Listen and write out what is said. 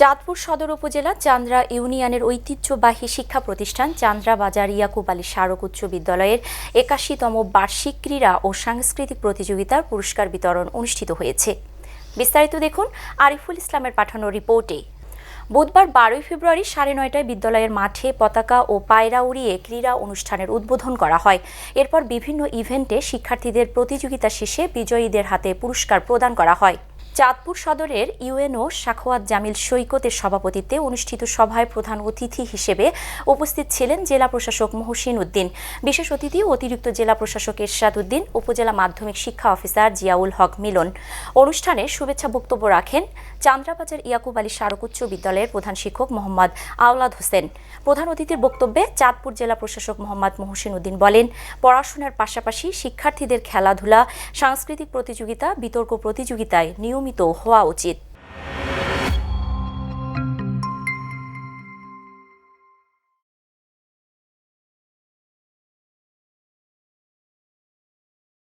চাঁদপুর সদর উপজেলা চান্দ্রা ইউনিয়নের ঐতিহ্যবাহী শিক্ষা প্রতিষ্ঠান চান্দ্রা বাজার ইয়াকুব আলী স্মারক উচ্চ বিদ্যালয়ের একাশিতম বার্ষিক ক্রীড়া ও সাংস্কৃতিক প্রতিযোগিতার পুরস্কার বিতরণ অনুষ্ঠিত হয়েছে। বিস্তারিত দেখুন আরিফুল ইসলামের পাঠানো রিপোর্টে। বুধবার বারোই ফেব্রুয়ারি সাড়ে নয়টায় বিদ্যালয়ের মাঠে পতাকা ও পায়রা উড়িয়ে ক্রীড়া অনুষ্ঠানের উদ্বোধন করা হয়। এরপর বিভিন্ন ইভেন্টে শিক্ষার্থীদের প্রতিযোগিতা শেষে বিজয়ীদের হাতে পুরস্কার প্রদান করা হয়। চাঁদপুর সদরের ইউএনও সাখোয়াত জামিল সৈকতের সভাপতিত্বে অনুষ্ঠিত সভায় প্রধান অতিথি হিসেবে উপস্থিত ছিলেন জেলা প্রশাসক মহসিন উদ্দিন। বিশেষ অতিথি অতিরিক্ত জেলা প্রশাসক এরশাদ উদ্দিন, উপজেলা মাধ্যমিক শিক্ষা অফিসার জিয়াউল হক মিলন। অনুষ্ঠানে শুভেচ্ছা বক্তব্য রাখেন চান্দ্রাবাজার ইয়াকুব আলী স্মারক উচ্চ বিদ্যালয়ের প্রধান শিক্ষক মোহাম্মদ আওলাদ হোসেন। প্রধান অতিথির বক্তব্যে চাঁদপুর জেলা প্রশাসক মোহাম্মদ মহসিন উদ্দিন বলেন, পড়াশোনার পাশাপাশি শিক্ষার্থীদের খেলাধুলা, সাংস্কৃতিক প্রতিযোগিতা, বিতর্ক প্রতিযোগিতায় みとフォア